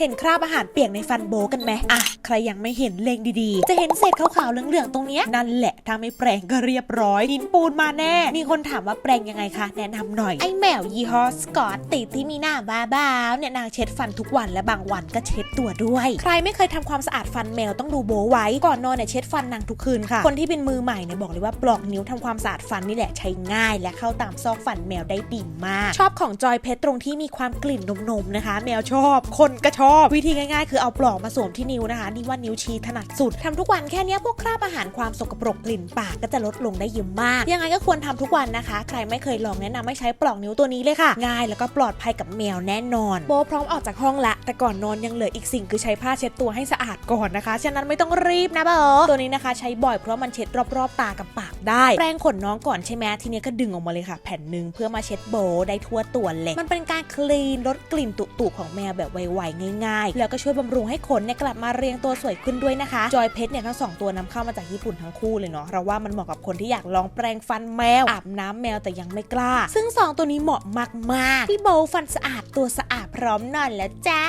เห็นคราบอาหารเปียกในฟันโบกันไหมอะใครยังไม่เห็นเลงดีๆ จะเห็นเศษขาวๆเหลืองๆตรงเนี้ยนั่นแหละถ้าไม่แปรงก็เรียบร้อยหินปูนมาแน่ มีคนถามว่าแปรงยังไงคะแนะนำหน่อยไอ้แมวยี่ห้อสกอตติดที่มีหน้าบ้าๆเนี่ยนางเช็ดฟันทุกวันและบางวันก็เช็ดตัวด้วย ใครไม่เคยทำความสะอาดฟันแมวต้องดูโบไว้ก่อนนอนเนี่ยเช็ดฟันนางทุกคืนค่ะคนที่เป็นมือใหม่เนี่ยบอกเลยว่าปลอกนิ้วทำความสะอาดฟันนี่แหละใช้ง่าย และเข้าตามซอกฟันแมวได้ดีมาก ชอบของจอยเพชรตรงที่มีความกลิ่นนมๆนะคะ แมวชอบคนก็ชอบวิธีง่ายๆ คือเอาปลอกมาสวมที่นิ้วนะคะนี่ว่านิ้วชี้ถนัดสุดทำทุกวันแค่นี้พวกคราบอาหารความสกปรกกลิ่นปากก็จะลดลงได้เยอะมาก ยังไงก็ควรทำทุกวันนะคะ ใครไม่เคยลองแนะนำให้ใช้ปลอกนิ้วตัวนี้เลยค่ะ ง่ายแล้วก็ปลอดภัยกับแมวแน่นอน โบพร้อมออกจากห้องละ แต่ก่อนนอนยังเหลืออีกสิ่งคือใช้ผ้าเช็ดตัวให้สะอาดก่อนนะคะ ฉะนั้นไม่ต้องรีบนะเบอตัวนี้นะคะ ใช้บ่อยเพราะมันเช็ดรอบๆตากับปาก ได้แปรงขนน้องก่อนใช่ไหมทีนี้ก็ดึงออกมาเลยค่ะ แผ่นหนึ่งเพื่อมาเช็ดโบได้ทั่วตัวเลยมันเป็นการคลีนลดกลิ่นตุๆของแมวแบบไวๆง่ายๆ แล้วก็ช่วยบำรุงให้ขนเนี่ยกลับมาเรียงตัวสวยขึ้นด้วยนะคะจอยเพชรเนี่ยทั้งสองตัวนำเข้ามาจากญี่ปุ่นทั้งคู่เลยเนาะเราว่ามันเหมาะกับคนที่อยากลองแปรงฟันแมวอาบน้ำแมวแต่ยังไม่กล้า ซึ่งสองตัวนี้เหมาะมากๆพี่โบฟันสะอาดตัวสะอาดพร้อมนอนแล้วจ้า